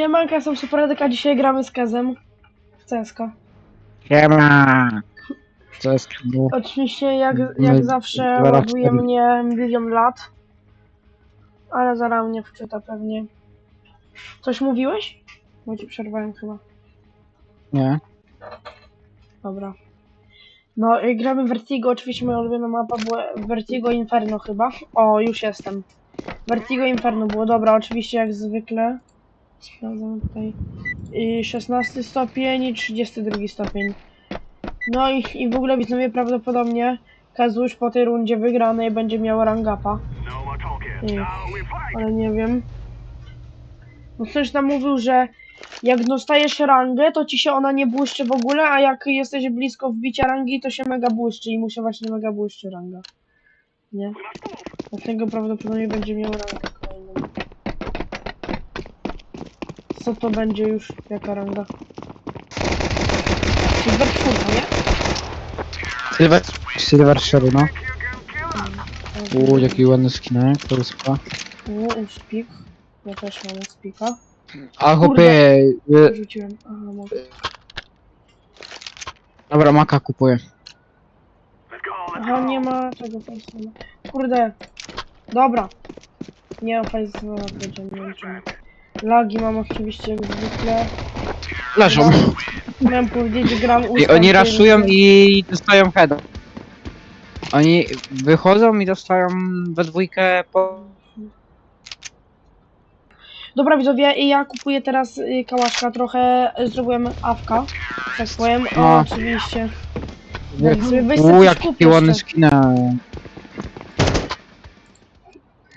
Siemanka, jestem Superedyka, dzisiaj gramy z Kazem. W CSK. Siema! Co jest było? Oczywiście jak, My- jak zawsze dwa ładuje mnie milion lat. Ale zaraz mnie wczyta pewnie. Coś mówiłeś? Bo ci przerwałem chyba. Nie? Dobra. No i gramy Vertigo, oczywiście moja ulubiona mapa była Vertigo Inferno chyba. O, już jestem. Vertigo Inferno było, dobra, oczywiście jak zwykle. Sprawdzam tutaj. I 16 stopień i 32 stopień. No i, i w ogóle widzowie prawdopodobnie Kazusz po tej rundzie wygranej będzie miał rangapa. I, ale nie wiem. No ktoś tam mówił, że jak dostajesz rangę, to ci się ona nie błyszczy w ogóle, a jak jesteś blisko wbicia rangi, to się mega błyszczy i mu się właśnie mega błyszczy ranga. Nie? Dlatego prawdopodobnie będzie miał rangę Co to będzie już? Jaka ranga? Silver 4, nie? Silver, Silver Sherry, no. Uuu, jaki ładny skinek, to jest chyba. U, uspik. Ja też mam uspika. A chłopie, y, Rzuciłem. Aha, może. dobra, maka kupuję. Aha, nie ma tego Face'a. Kurde. Dobra. Nie mam Face'a, powiedziałem, nie czemu. Lagi mam oczywiście jak zwykle. Leżą. Miałem powiedzieć, że gram I oni raszują i dostają heada. Oni wychodzą i dostają we dwójkę po... Dobra widzowie, i ja kupuję teraz y, kałaszka, trochę y, zrobiłem awka, tak powiem, o, No. oczywiście. Weź sobie- weź sobie Uuu, coś jaki kup ładny jeszcze. skinek.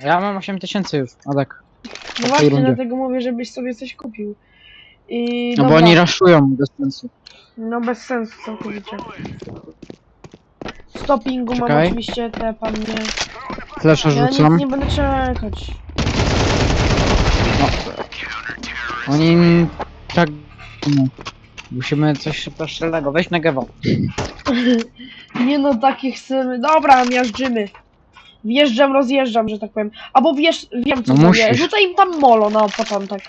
Ja mam 8000 już, Adek. No właśnie, rundzie. dlatego mówię, żebyś sobie coś kupił. I No bo dobra. oni raszują bez sensu. No bez sensu całkowicie. Stoppingu mam Czekaj. oczywiście te pan nie. Flesze Ja nic rzucam. nie będę czekać. Oni tak. No. Musimy coś szybko strzelnego. Weź na gewo. Nie no, takich chcemy. Dobra, miażdżymy. Wjeżdżam, rozjeżdżam, że tak powiem. Albo wiesz, wiem co No zrobię. musisz. Rzucaj im tam molo na początek.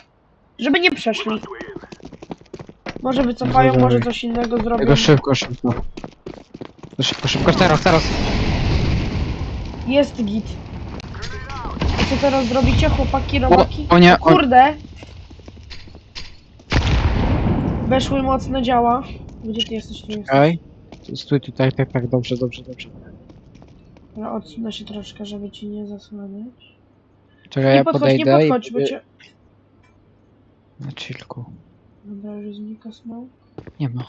Żeby nie przeszli. Może wycofają, może coś innego zrobią. Tego szybko, szybko. To Szybko, szybko, teraz, teraz. Jest git. I co teraz zrobicie, chłopaki, robaki? O, nie, o, Kurde! Weszły mocno działa. Gdzie ty jesteś? Tu jesteś. Okej. Stój tutaj, tak, tak, dobrze, dobrze, dobrze. Ja odsunę się troszkę, żeby ci nie zasłaniać. Czekaj, nie ja podchodź, nie podejdę podchodź, bo i... cię... Na chillku. Dobra, już znika smoke. Nie ma.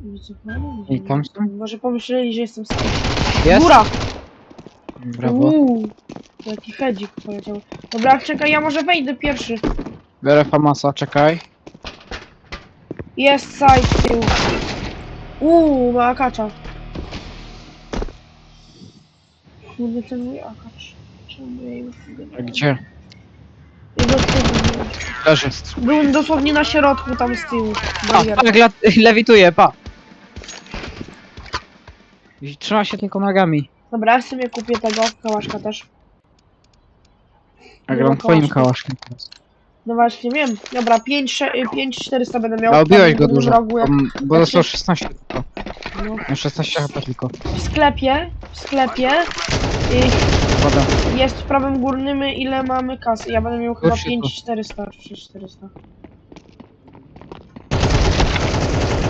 Wycofamy? I tam są? Może pomyśleli, że jestem sam. Jest? Góra! Brawo. Uuu, jaki hedzik poleciał. Dobra, czekaj, ja może wejdę pierwszy. Biorę Famasa, czekaj. Jest side z tyłu. Uuu, ma akacza. Ten mój akacz. Czemu ja już A Gdzie? Jego tyłu. Leży. Byłem dosłownie na środku tam z tyłu. A, Bariera. tak, lat, lewituje, pa. I Trzyma się tylko nogami. Dobra, ja sobie kupię tego, kałaszka też. Nie gram twoim kałaszkiem teraz. No właśnie, wiem. Dobra, 5, 5 400 będę miał. A obiłeś go dużo. Rogu, jak Bo jak dostał się- 16 tylko. No. Miał 16 HP tylko. W sklepie, w sklepie Woda. y, jest w prawym górnym ile mamy kasy. Ja będę miał chyba Już 5 400 czy 400.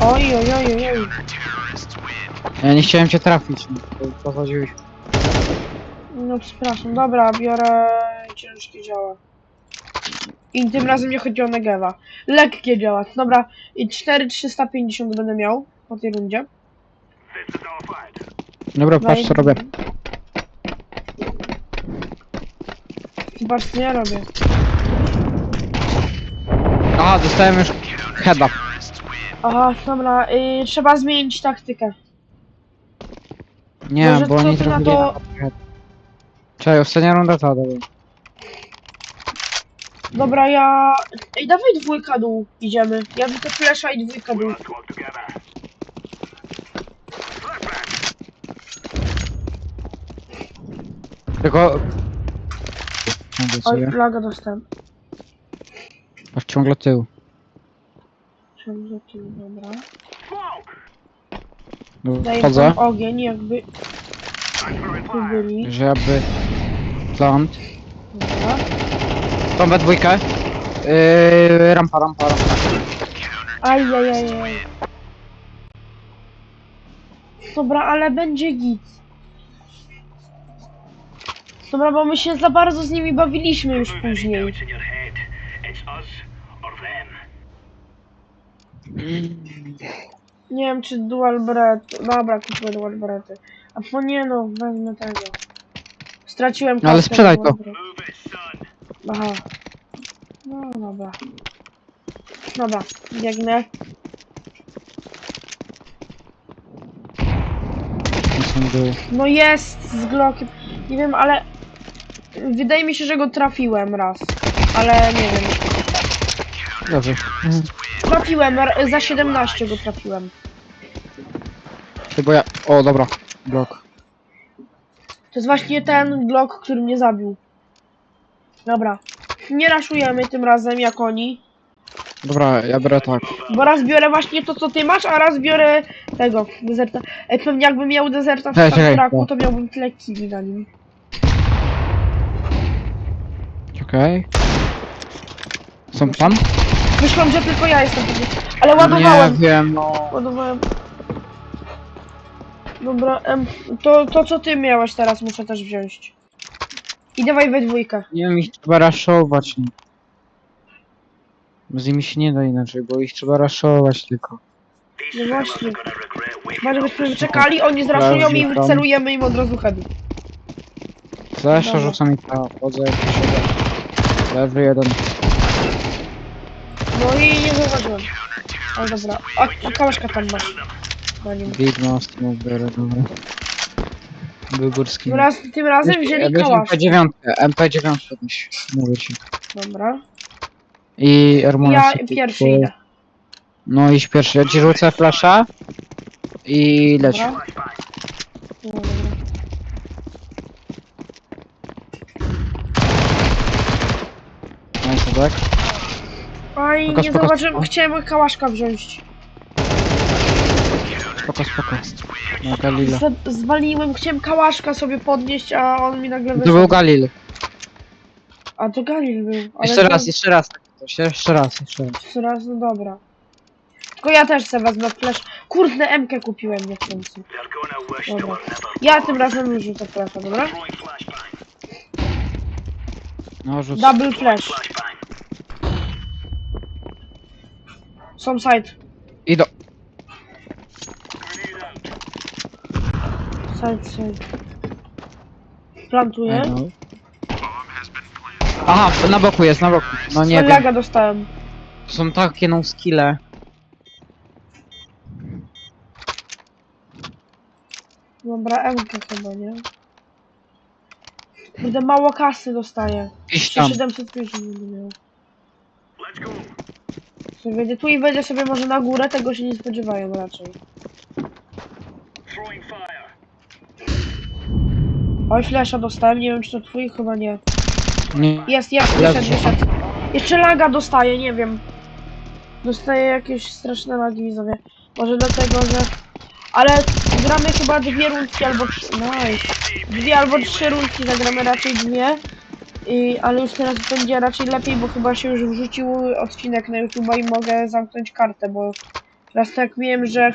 Oj, oj, oj, oj, oj. Ja nie chciałem cię trafić. no, to Pochodziłeś. No przepraszam, dobra, biorę ciężkie działa. I tym razem nie chodzi o Negewa. Lekkie działa. Dobra, i 4350 będę miał po tej rundzie. Dobra, patrz co robię. Zobacz co ja robię. Aha, dostałem już heada. Aha, dobra, y, trzeba zmienić taktykę. Nie, bo co oni ty na to- Czekaj, ostatnia runda to dobra. Dobra, ja... Ej, dawaj dwójka dół, idziemy. Ja tylko flesza i dwójka dół. Tylko Oj, laga dostałem. Masz ciągle tył. Ciągle tu, dobra. No, Daję Wchodzę, tam ogień, jakby tu byli. że jakby plant. Dobra. Tą we dwójkę. Yy, rampa, rampa, rampa. Ajajajaj. Dobra, ale będzie git. Dobra, bo my się za bardzo z nimi bawiliśmy już później. Nie wiem, czy dual bret. Dobra, kupuję dual brety. A po nie no, wezmę tego. Straciłem No ale kasę, sprzedaj to. Aha. No dobra. Dobra, biegnę. No jest z Glockiem. Nie wiem, ale wydaje mi się, że go trafiłem raz. Ale nie wiem. Dobrze. Trafiłem, r- za 17 go trafiłem. Ty, bo ja... O, dobra. Blok. To jest właśnie ten Glock, który mnie zabił. Dobra. Nie raszujemy tym razem jak oni. Dobra, ja biorę tak. Bo raz biorę właśnie to, co ty masz, a raz biorę tego, dezerta. Ej, pewnie jakbym miał dezerta w Czekaj, czekaj, no. to miałbym tyle killi na nim. Okej. Są tam? Myślałem, że tylko ja jestem pewnie. Ale Nie ładowałem. wiem, no. Ładowałem. Dobra, em, to, to co ty miałeś teraz muszę też wziąć. I dawaj we dwójkę. Nie wiem, ich trzeba raszować. Nie. Z nimi się nie da inaczej, bo ich trzeba raszować tylko. No właśnie. are gonna regret waking Może up byśmy this czekali, oni zraszują i Sprawdzi tam. wycelujemy im od razu heady. Zresztą Dobra. rzucam i ta, chodzę jak siebie. Lewy jeden. No i nie zauważyłem. Ale dobra. Kałaszka tam masz. Na nim. Big Most mu biorę, dobra. Był górski. Tym, raz, tym razem wzięli kałaszkę. MP9, MP9 podnieś, mówię ci. Dobra. I Armona Ja pierwszy idę. No idź pierwszy, ja ci rzucę. I leć. Dobra. No, dobra. No i co, tak? Aj, Spoko, nie spoko, zauważyłem, chciałem kałaszka wziąć. Spoko, spoko. No Galila. Z, zwaliłem, chciałem kałaszka sobie podnieść, a on mi nagle To wyszedł. był Galil. A to Galil był. Ale Jeszcze to- raz, jeszcze raz. tak, Ktoś, Jeszcze raz, jeszcze raz. Jeszcze raz, no dobra. Tylko ja też sobie wezmę flash. Kurde, M-kę kupiłem nie w końcu. Dobra. Ja tym razem wyrzucę flasha, dobra? No rzuć. Double flash. Some side. I do. Grenade out. Side, side. Plantuję. No. Aha, na boku jest, na boku. No nie wiem. Laga dostałem. To są takie no skille. Dobra, M-kę chyba, nie? Kurde, mało kasy dostaję. Iść tam. 750 będę miał. Sobie wejdę tu i wejdę sobie może na górę, tego się nie spodziewają raczej. Oj, flasha dostałem, nie wiem czy to twój, chyba nie. Nie. Jest, jest, wyszedł, wyszedł. Jeszcze laga dostaję, nie wiem. Dostaję jakieś straszne lagi, widzowie. Może dlatego, że... Ale gramy chyba dwie rundki albo trzy... Nice. Dwie albo trzy rundki, zagramy raczej dwie. I, ale już teraz będzie raczej lepiej, bo chyba się już wrzucił odcinek na YouTube i mogę zamknąć kartę, bo teraz tak miałem, że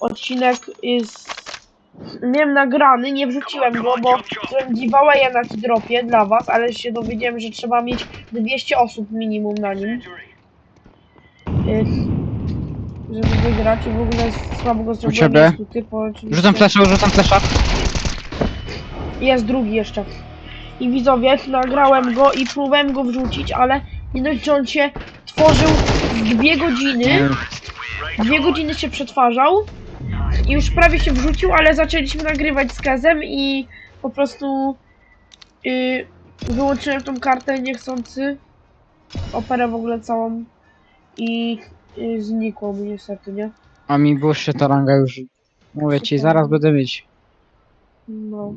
odcinek jest... Miałem nagrany, nie wrzuciłem go, bo zrobiłem giveawaya na dropie dla was, ale się dowiedziałem, że trzeba mieć 200 osób minimum na nim, żeby wygrać i w ogóle słabo go zrobiłem. ciebie? Tu typo, oczywiście. Rzucam flasza, rzucam flasza. Jest drugi jeszcze. I widzowie, nagrałem go i próbowałem go wrzucić, ale nie dość, że on się tworzył dwie godziny, dwie godziny się przetwarzał i już prawie się wrzucił, ale zaczęliśmy nagrywać z Kezem i po prostu yy, wyłączyłem tą kartę niechcący, operę w ogóle całą i yy, znikło mi niestety, nie? A mi błyszczy ta ranga już. Mówię ci, zaraz będę mieć. No.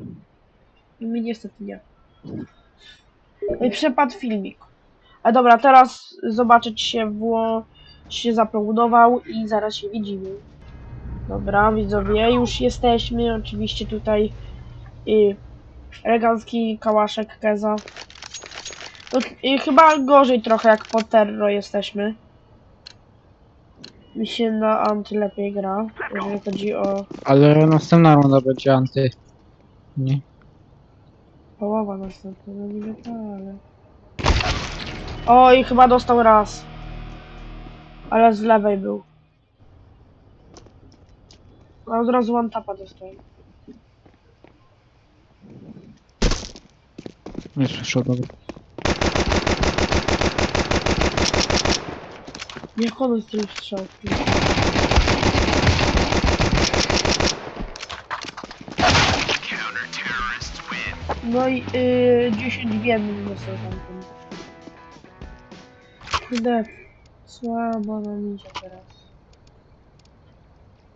I mi niestety nie. Przepadł filmik. A dobra, teraz zobaczyć się wło... się zaprobudował i zaraz się widzimy. Dobra, widzowie, już jesteśmy. Oczywiście tutaj y, elegancki kałaszek Keza. No, y, chyba gorzej trochę jak po Terro jesteśmy. Mi się na anty lepiej gra, jeżeli chodzi o Ale następna runda będzie anty. Nie. Połowa następna, no niby ale... Oj, chyba dostał raz. Ale z lewej był. A od razu one tapa dostałem. Nie słyszę, dobra. Jak on z tym strzał? No i yy, 10 w jednym dostał tamten. Kurde, słabo nam idzie teraz.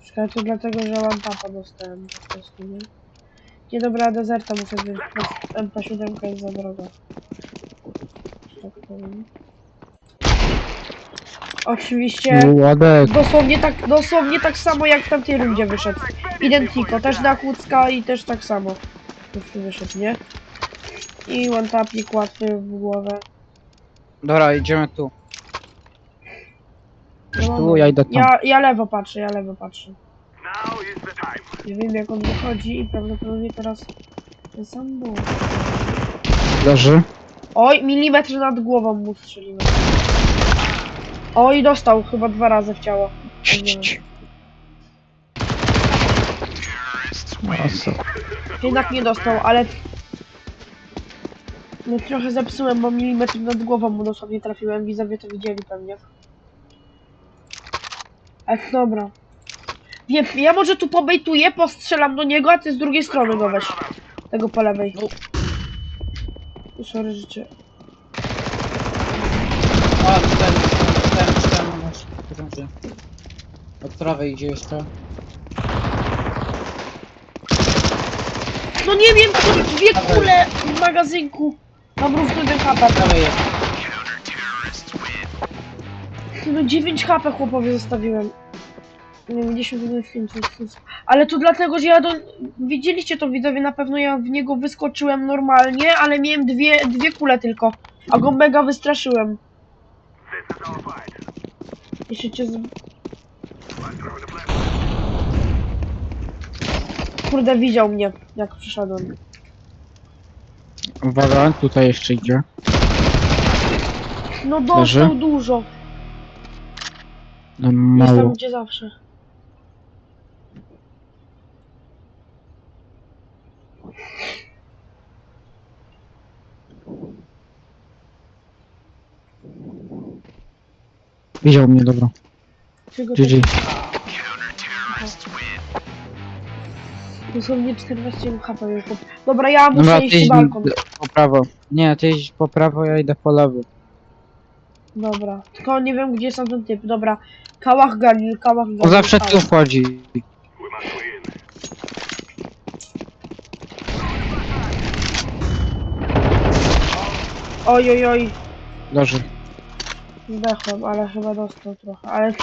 Czekaj, to dlatego, że tapa dostałem po prostu, nie? Nie dobra, dezerta muszę wziąć, bo MP7 jest za droga. Że Tak powiem. Oczywiście... Ładek. Dosłownie tak, dosłownie tak samo jak w tamtej rundzie wyszedł. Identico, też na kłódzka i też tak samo. Prostu wyszedł, nie? I one tapik łatwy w głowę. Dobra, idziemy tu. No, Tu, ja idę tam. ja, ja lewo patrzę, ja lewo patrzę. Now is the time. Nie wiem jak on wychodzi i prawdopodobnie teraz ten sam był. Leży. Oj, milimetr nad głową mu strzeliłem. Oj, dostał chyba dwa razy w ciało. Cii, cii. Jednak nie dostał, ale... No trochę zepsułem, bo milimetr nad głową mu dosłownie trafiłem. Widzowie to widzieli pewnie. Ale dobra. Nie, ja może tu pobejtuję, postrzelam do niego, a ty z drugiej strony go weź. Tego po lewej. Sorry, życie. A, tutaj, tutaj, tutaj masz. Od prawej idzie jeszcze. No nie wiem, czy dwie kule w magazynku. Mam równy HP. Prawej jest. No 9 HP chłopowie zostawiłem. Nie wiem, 10 film, coś, coś. Ale to dlatego, że ja do... Widzieliście to widzowie, na pewno ja w niego wyskoczyłem normalnie, ale miałem dwie, dwie kule tylko. A go mega wystraszyłem. Jeszcze cię z... Let's throw the flip. Kurde, widział mnie, jak przyszedłem. Uwaga, tutaj jeszcze idzie. No dostał Leży? dużo. No, Jest tam mało. gdzie zawsze. Widział mnie, dobra. Czego GG. Dosłownie 14 HP chłop. Dobra, ja muszę Dobra, ty iść idź balkon. po prawo. Nie, ty idź po prawo, ja idę po lewo. Dobra, tylko nie wiem gdzie jest ten typ. Dobra, Kałach Galil, Kałach Galil. On zawsze tu Kałach. wchodzi. Oj, oj, oj. Leży. Zdechłem, ale chyba dostał trochę, ale...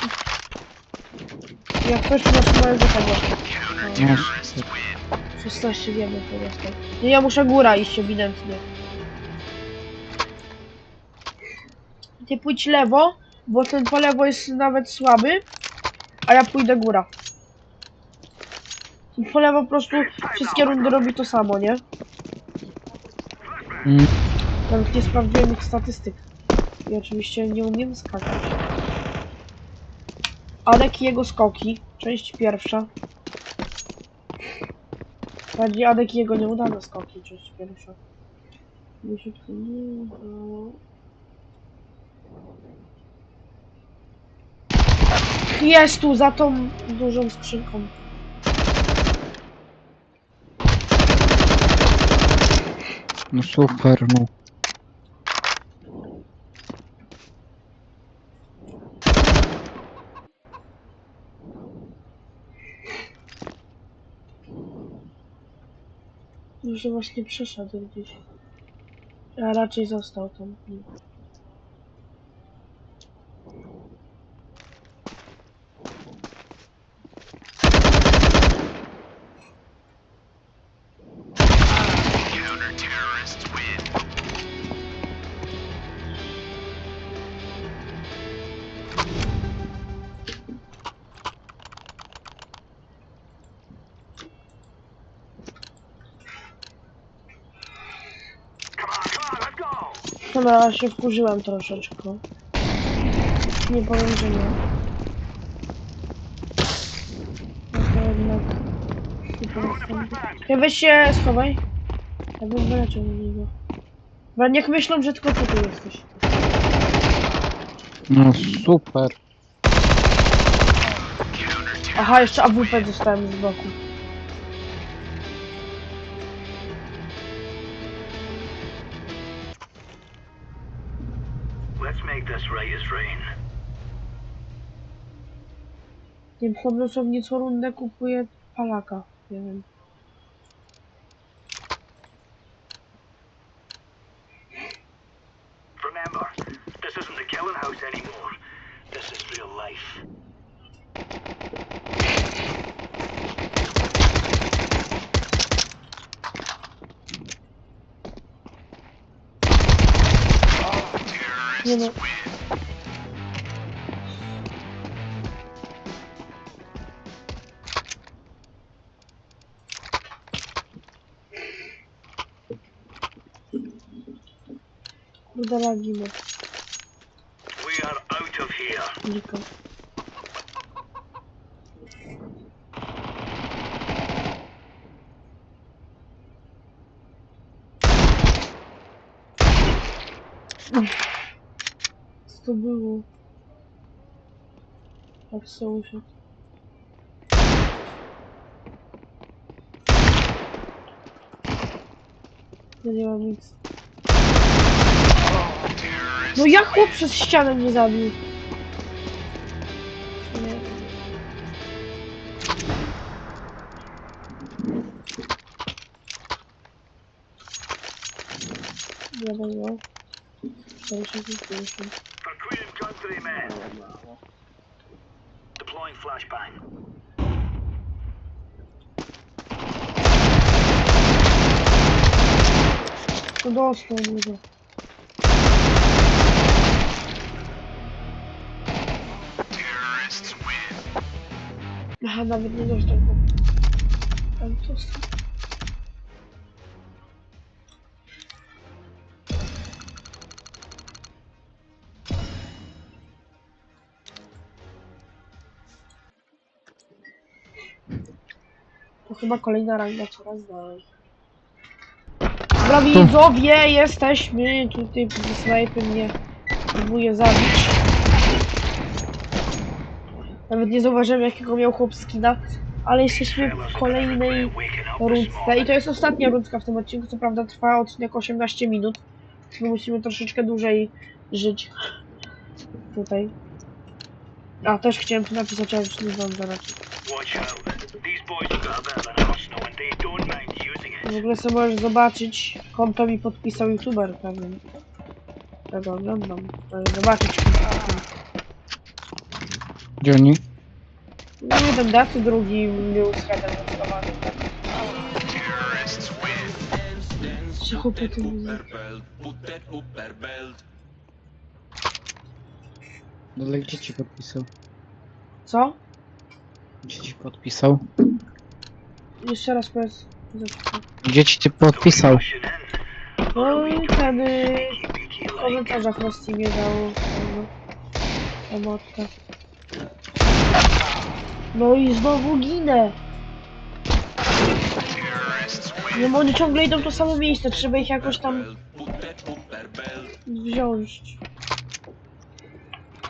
Jak ktoś masz moje tego. Nie. 16 wiemy to dostał. No ja muszę góra iść ewidentnie. Ty pójdź lewo, bo ten po lewo jest nawet słaby, a ja pójdę góra. Po lewo po prostu wszystkie rundy robi to samo, nie? Mm. Nawet nie sprawdziłem ich statystyk. I oczywiście nie umiem skakać. Adek i jego skoki. Część pierwsza. Bardziej Adek i jego nieudane skoki. Część pierwsza. Mi się tu nie udało. Jest tu za tą dużą skrzynką. No super, no. Może właśnie przeszedł gdzieś. A raczej został tam. Come go! Dobra, się wkurzyłem troszeczkę. Nie powiem, że nie. No to jednak... Ja weź się schowaj. Ja bym wyleciał na niego. Bo niech myślą, że tylko ty tu jesteś. No super. Aha, jeszcze AWP dostałem z boku. Let's make this as rain. Chłop dosłownie co rundę kupuje palaka. Nie wiem. Nie no. Kurde lagi here. Niko. Co to było? Jak co usiadł? Ja nie mam nic. No jak chłop przez ścianę mnie zabił? Nie. Dobra, no. 60, Ready, man. Deploying flashbang. Куда он сходил? Ага, да, вернее, нужно было. Там тут. Chyba kolejna ranga coraz dalej. Dobra widzowie, jesteśmy. Tutaj snajper mnie próbuje zabić. Nawet nie zauważyłem jakiego miał chłop skina, ale jesteśmy w kolejnej rundce i to jest ostatnia rundka w tym odcinku, co prawda trwa odcinek 18 minut. My musimy troszeczkę dłużej żyć. Tutaj. A, też chciałem tu napisać, ale już nie mind using W ogóle sobie możesz zobaczyć, konto mi podpisał youtuber pewien. Tego oglądam. Zobaczyć. Gdzie oni? No jeden daty, drugi był z headem. Tak. Czy chłopaki mówią? Upperbelt, upperbelt. Ale gdzie ci podpisał? Co? Gdzie ci podpisał? Jeszcze raz powiedz. Gdzie ci ty podpisał? No i wtedy w komentarzach na Steamie dał no, emotkę. No i znowu ginę! Nie, bo oni ciągle idą w to samo miejsce, trzeba ich jakoś tam wziąć.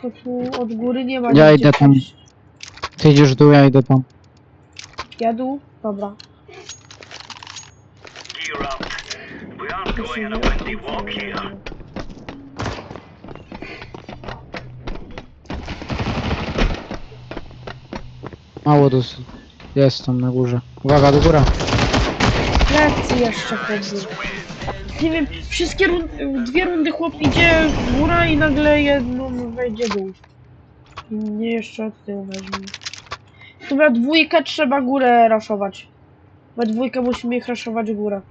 To tu od góry nie ma Ja nigdzie idę tam. Ty idziesz w dół, ja idę tam. Jadł? Dobra. Gear up. We aren't going on a windy walk here. Mało dosyć. Jest tam na górze. Uwaga, do góra. Plecy jeszcze chodzi. Nie wiem, wszystkie rund dwie rundy chłop idzie góra i nagle jedną wejdzie dół. I mnie jeszcze od tyłu weźmie. Chyba dwójkę trzeba górę raszować. We dwójkę musimy ich raszować górę.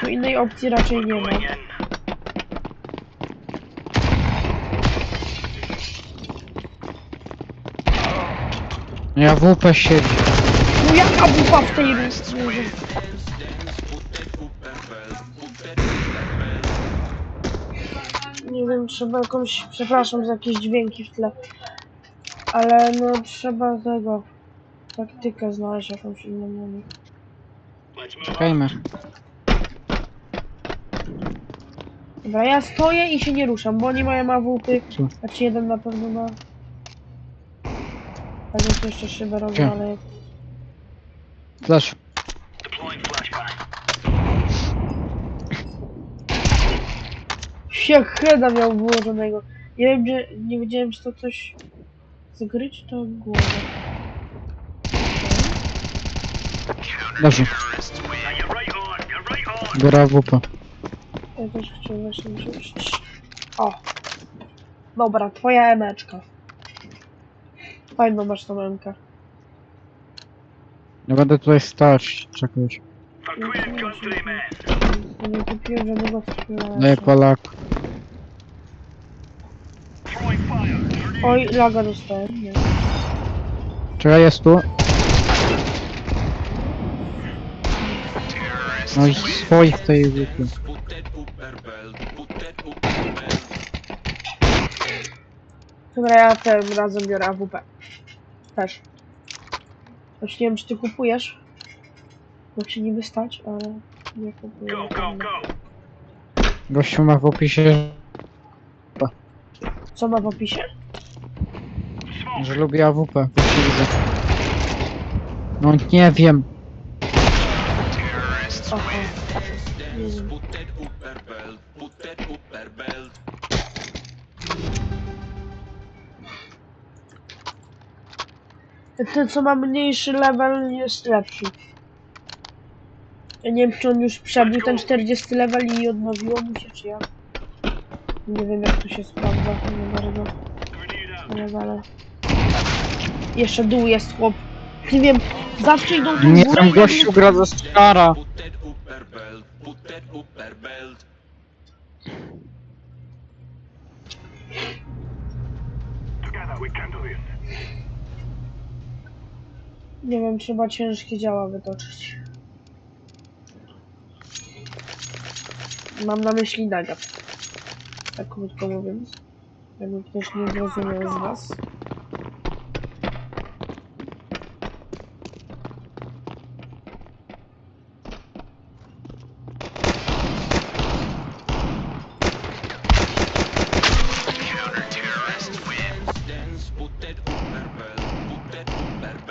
Tu innej opcji raczej nie ma. Ja w UP siedzi. No jaka bufa w tej rundzie? Nie wiem, trzeba jakąś, przepraszam za jakieś dźwięki w tle. Ale no trzeba tego, taktykę znaleźć jakąś inną. move on. Czekajmy. Dobra, ja stoję i się nie ruszam, bo oni mają AWP, Co? znaczy jeden na pewno ma. Ale tu jeszcze szybę robię, Gdzie? ale... Flash. Deploying flashbang. Jak heada miał włożonego. Nie wiem, że nie wiedziałem, czy to coś z gry, czy to głowa. Leży. Góra w UP. Ja też chcę właśnie wziąć. O! Dobra, twoja emeczka. Fajną masz tą emkę. Ja będę tutaj stać, czekać. Nie kupiłem żadnego flasha. Daję Polak. Oj, laga dostałem. Nie. Czekaj, jest tu. No i swoich w tej belt. Dobra, ja tym razem biorę AWP. Też. Choć nie wiem, czy ty kupujesz. Bo ci niby stać, ale nie kupuję. Go, go, go. Gościu ma w opisie, Co ma w opisie? Że lubi AWP. No nie wiem. Aha. Ten, co ma mniejszy level, jest lepszy. Ja nie wiem, czy on już przebił ten 40 level i odnowiło mu się, czy ja. Nie wiem, jak to się sprawdza. Nie bardzo. Ale. Jeszcze dół jest chłop. Nie wiem, zawsze idą tu Nie górę tam i gościu gra do this. Nie wiem, trzeba ciężkie działa wytoczyć. Mam na myśli nagat. Tak krótko mówiąc. Jakby ktoś nie zrozumiał z was.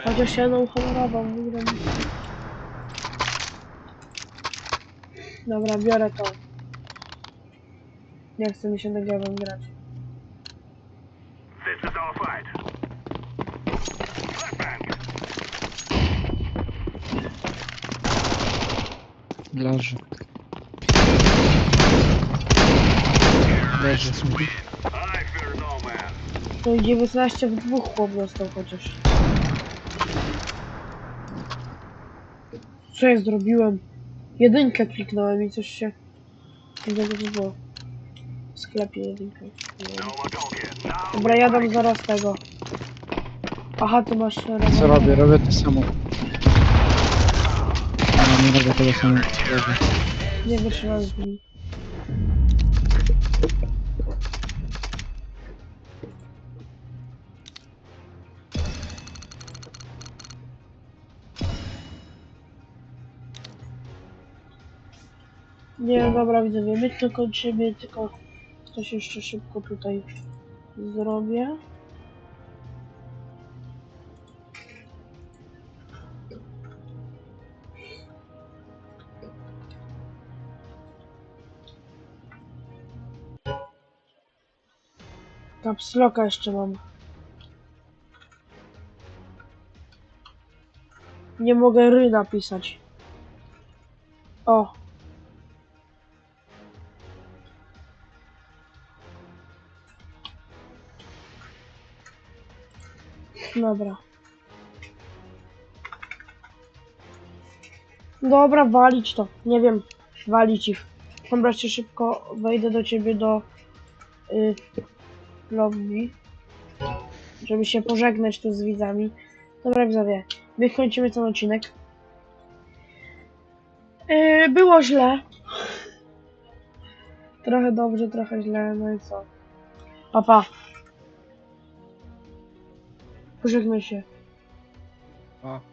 Chociaż ja no honorował, wygram. Dobra, biorę to. Nie chce mi się nagrywam grać. This is our fight. Leży. Leży. To i 19 w dwóch chłop dostał chociaż. Co ja zrobiłem? Jedynkę kliknąłem i coś się... Nie było. W sklepie jedynkę. Dobra, ja dam zaraz tego. Aha, ty masz... Co robię? Robię to samo. No, nie robię tego samo. Leży. Nie wytrzymam z nim. Nie, dobra, widzowie, my to kończymy, tylko coś jeszcze szybko tutaj zrobię. Capsloka jeszcze mam. Nie mogę ry napisać. O. Dobra. Dobra, walić to. Nie wiem. Walić ich. Dobra, szybko wejdę do ciebie do y, lobby. Żeby się pożegnać tu z widzami. Dobra, widzowie. My kończymy ten odcinek. Yy, było źle. Trochę dobrze, trochę źle, no i co? Papa. Pożegnaj się. O.